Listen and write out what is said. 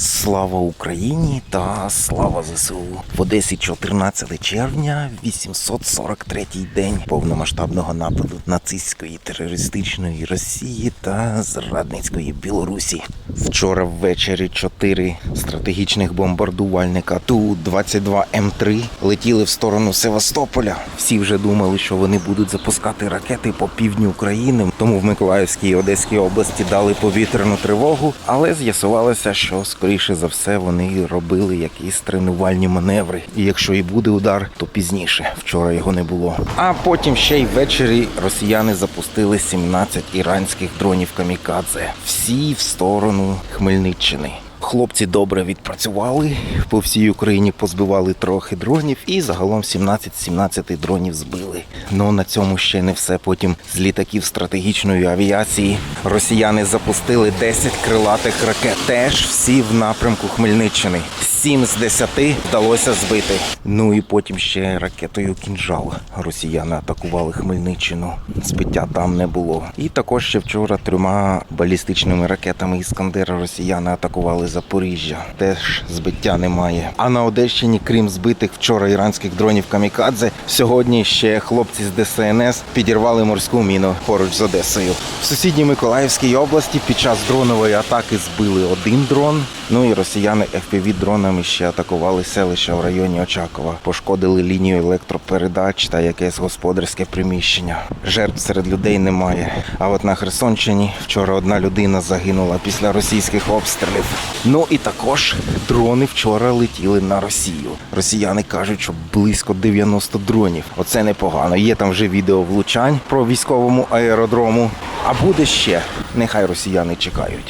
Слава Україні та слава ЗСУ в Одесі 14 червня, 843 день повномасштабного нападу нацистської терористичної Росії та зрадницької Білорусі. Вчора ввечері чотири стратегічних бомбардувальника Ту-22 М3 летіли в сторону Севастополя. Всі вже думали, що вони будуть запускати ракети по півдню України. Тому в Миколаївській і Одеській області дали повітряну тривогу, але з'ясувалося, що скоріше за все вони робили якісь тренувальні маневри. І якщо і буде удар, то пізніше. Вчора його не було. А потім ще й ввечері росіяни запустили 17 іранських дронів камікадзе. Всі в сторону Хмельниччини. Хлопці добре відпрацювали по всій Україні, позбивали трохи дронів, і загалом 17-17 дронів збили. Ну на цьому ще не все. Потім з літаків стратегічної авіації росіяни запустили 10 крилатих ракет. Теж всі в напрямку Хмельниччини. 7 з 10 вдалося збити. Ну і потім ще ракетою кінжал. Росіяни атакували Хмельниччину. Збиття там не було. І також ще вчора трьома балістичними ракетами Іскандера росіяни атакували Запоріжжя. Теж збиття немає. А на Одещині, крім збитих вчора іранських дронів Камікадзе, сьогодні ще хлопці з ДСНС підірвали морську міну поруч з Одесою. В сусідній Миколаївській області під час дронової атаки збили один дрон. Ну і росіяни fpv дронами ще атакували селища в районі Очакова, пошкодили лінію електропередач та якесь господарське приміщення. Жертв серед людей немає. А от на Херсонщині вчора одна людина загинула після російських обстрілів. Ну і також дрони вчора летіли на Росію. Росіяни кажуть, що близько 90 дронів. Оце непогано. Є там вже відео влучань про військовому аеродрому. А буде ще. Нехай росіяни чекають.